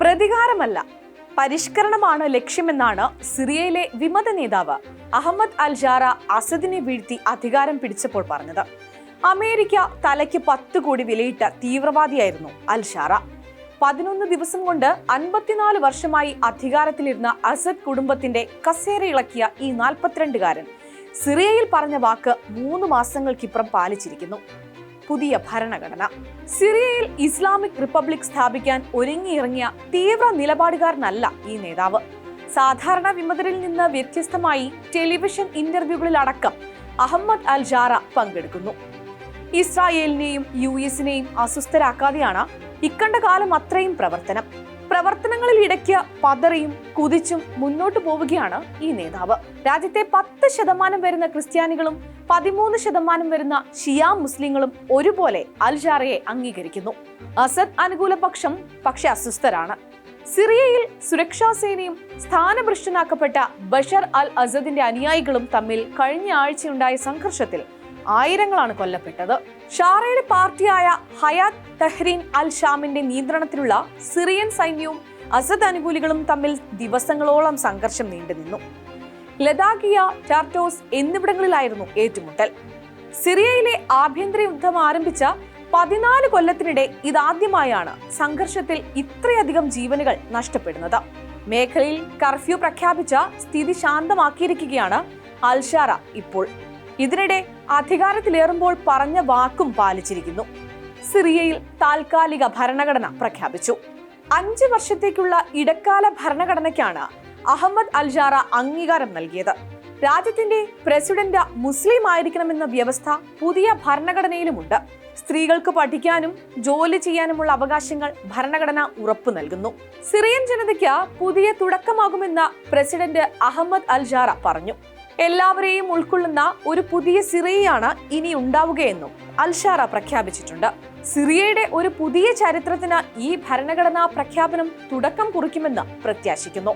പ്രതികാരമല്ല പരിഷ്കരണമാണ് ലക്ഷ്യമെന്നാണ് സിറിയയിലെ വിമത നേതാവ് അഹമ്മദ് അൽ ജാറ അസദിനെ വീഴ്ത്തി അധികാരം പിടിച്ചപ്പോൾ പറഞ്ഞത്. അമേരിക്ക തലയ്ക്ക് പത്ത് കോടി വിലയിട്ട തീവ്രവാദിയായിരുന്നു അൽ ഷാറ പതിനൊന്ന് ദിവസം കൊണ്ട് അൻപത്തിനാല് വർഷമായി അധികാരത്തിലിരുന്ന അസദ് കുടുംബത്തിന്റെ കസേര ഇളക്കിയ ഈ നാൽപ്പത്തിരണ്ടുകാരൻ സിറിയയിൽ പറഞ്ഞ വാക്ക് മൂന്ന് മാസങ്ങൾക്കിപ്പുറം പാലിച്ചിരിക്കുന്നു. പുതിയ ഭരണഘടന. സിറിയയിൽ ഇസ്ലാമിക് റിപ്പബ്ലിക് സ്ഥാപിക്കാൻ ഒരുങ്ങിയിറങ്ങിയ തീവ്ര നിലപാടുകാരനല്ല ഈ നേതാവ്. സാധാരണ വിമതരിൽ നിന്ന് വ്യത്യസ്തമായി ടെലിവിഷൻ ഇന്റർവ്യൂകളിലടക്കം അഹമ്മദ് അൽ ജാറ പങ്കെടുക്കുന്നു. ഇസ്രായേലിനെയും യു എസിനെയും അസ്വസ്ഥരാക്കാതെയാണ് ഇക്കണ്ട കാലം അത്രയും പ്രവർത്തനം. പ്രവർത്തനങ്ങളിൽ ഇടയ്ക്ക് പതറിയും കുതിച്ചും മുന്നോട്ടു പോവുകയാണ് ഈ നേതാവ്. രാജ്യത്തെ പത്ത് ശതമാനം വരുന്ന ക്രിസ്ത്യാനികളും പതിമൂന്ന് ശതമാനം വരുന്ന ഷിയാ മുസ്ലിങ്ങളും ഒരുപോലെ അൽഷാറയെ അംഗീകരിക്കുന്നു. അസദ് അനുകൂല പക്ഷം പക്ഷെ അസ്വസ്ഥരാണ്. സിറിയയിൽ സുരക്ഷാ സേനയും സ്ഥാനഭ്രഷ്ടനാക്കപ്പെട്ട ബഷർ അൽ അസദിന്റെ അനുയായികളും തമ്മിൽ കഴിഞ്ഞ ആഴ്ചയുണ്ടായ സംഘർഷത്തിൽ ആയിരങ്ങളാണ് കൊല്ലപ്പെട്ടത്. ഷാറയുടെ പാർട്ടിയായ ഹയാത്ത് തെഹ്രീൻ അൽ ഷാമിന്റെ നിയന്ത്രണത്തിലുള്ള സിറിയൻ സൈന്യവും അസദ് അനുകൂലികളും തമ്മിൽ ദിവസങ്ങളോളം സംഘർഷം നീണ്ടുനിന്നു ലഡാക്കിയ ടാർട്ടോസ് എന്നിവിടങ്ങളിലായിരുന്നു ഏറ്റുമുട്ടൽ. സിറിയയിലെ ആഭ്യന്തര യുദ്ധം ആരംഭിച്ച പതിനാല് കൊല്ലത്തിനിടെ ഇതാദ്യമായാണ് സംഘർഷത്തിൽ ഇത്രയധികം ജീവനുകൾ നഷ്ടപ്പെടുന്നത്. മേഖലയിൽ കർഫ്യൂ പ്രഖ്യാപിച്ച സ്ഥിതി ശാന്തമാക്കിയിരിക്കുകയാണ് അൽഷാറ ഇപ്പോൾ. ഇതിനിടെ അധികാരത്തിലേറുമ്പോൾ പറഞ്ഞ വാക്കും പാലിച്ചിരിക്കുന്നു. സിറിയയിൽ താൽക്കാലിക ഭരണഘടന പ്രഖ്യാപിച്ചു. അഞ്ച് വർഷത്തേക്കുള്ള ഇടക്കാല ഭരണഘടനയ്ക്കാണ് അഹമ്മദ് അൽജാറ അംഗീകാരം നൽകിയത്. രാജ്യത്തിന്റെ പ്രസിഡന്റ് മുസ്ലിം ആയിരിക്കണമെന്ന വ്യവസ്ഥ പുതിയ ഭരണഘടനയിലുമുണ്ട്. സ്ത്രീകൾക്ക് പഠിക്കാനും ജോലി ചെയ്യാനുമുള്ള അവകാശങ്ങൾ ഭരണഘടന ഉറപ്പു നൽകുന്നു. സിറിയൻ ജനതയ്ക്ക് പുതിയ തുടക്കമാകുമെന്ന് പ്രസിഡന്റ് അഹമ്മദ് അൽജാറ പറഞ്ഞു. എല്ലാവരെയും ഉൾക്കൊള്ളുന്ന ഒരു പുതിയ സിറിയയാണ് ഇനി ഉണ്ടാവുകയെന്നും അൽഷാറ പ്രഖ്യാപിച്ചിട്ടുണ്ട്. സിറിയയുടെ ഒരു പുതിയ ചരിത്രത്തിന് ഈ ഭരണഘടനാ പ്രഖ്യാപനം തുടക്കം കുറിക്കുമെന്ന് പ്രത്യാശിക്കുന്നു.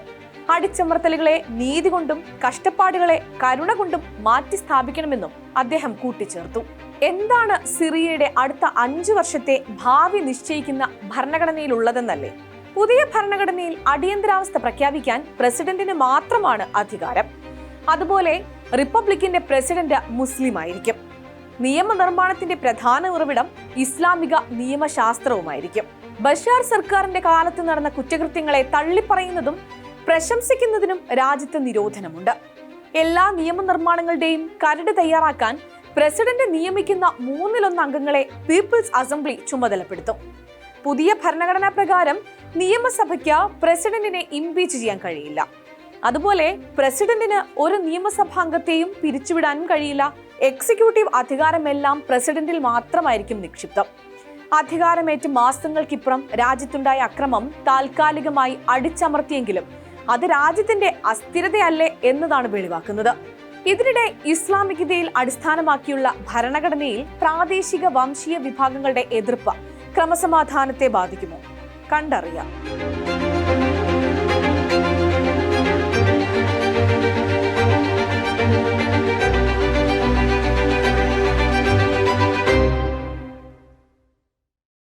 അടിച്ചമർത്തലുകളെ നീതി കൊണ്ടും കഷ്ടപ്പാടുകളെ കരുണ കൊണ്ടും മാറ്റി സ്ഥാപിക്കണമെന്നും അദ്ദേഹം കൂട്ടിച്ചേർത്തു. എന്താണ് സിറിയയുടെ അടുത്ത അഞ്ചു വർഷത്തെ ഭാവി നിശ്ചയിക്കുന്ന ഭരണഘടനയിലുള്ളതെന്നല്ലേ? പുതിയ ഭരണഘടനയിൽ അടിയന്തരാവസ്ഥ പ്രഖ്യാപിക്കാൻ പ്രസിഡന്റിന് മാത്രമാണ് അധികാരം. അതുപോലെ റിപ്പബ്ലിക്കിന്റെ പ്രസിഡന്റ് മുസ്ലിം ആയിരിക്കും നിയമനിർമ്മാണത്തിന്റെ പ്രധാന ഉറവിടം ഇസ്ലാമിക നിയമശാസ്ത്രവുമായിരിക്കും. ബഷാർ സർക്കാരിന്റെ കാലത്ത് നടന്ന കുറ്റകൃത്യങ്ങളെ തള്ളിപ്പറയുന്നതും പ്രശംസിക്കുന്നതിനും രാജ്യത്ത് നിരോധനമുണ്ട്. എല്ലാ നിയമനിർമ്മാണങ്ങളുടെയും കരട് തയ്യാറാക്കാൻ പ്രസിഡന്റ് നിയമിക്കുന്ന മൂന്നിലൊന്ന് അംഗങ്ങളെ പീപ്പിൾസ് അസംബ്ലി ചുമതലപ്പെടുത്തും. പുതിയ ഭരണഘടനാ പ്രകാരം നിയമസഭയ്ക്ക് പ്രസിഡന്റിനെ ഇംപീച്ച് ചെയ്യാൻ കഴിയില്ല. അതുപോലെ പ്രസിഡന്റിന് ഒരു നിയമസഭാംഗത്തെയും പിരിച്ചുവിടാനും കഴിയില്ല. എക്സിക്യൂട്ടീവ് അധികാരമെല്ലാം പ്രസിഡന്റിൽ മാത്രമായിരിക്കും നിക്ഷിപ്തം. അധികാരമേറ്റ് മാസങ്ങൾക്കിപ്പുറം രാജ്യത്തുണ്ടായ അക്രമം താൽക്കാലികമായി അടിച്ചമർത്തിയെങ്കിലും അത് രാജ്യത്തിന്റെ അസ്ഥിരതയല്ലേ എന്നതാണ് വെളിവാക്കുന്നത്. ഇതിനിടെ ഇസ്ലാമികതയിൽ അടിസ്ഥാനമാക്കിയുള്ള ഭരണഘടനയിൽ പ്രാദേശിക വംശീയ വിഭാഗങ്ങളുടെ എതിർപ്പ് ക്രമസമാധാനത്തെ ബാധിക്കുമോ? കണ്ടറിയാം.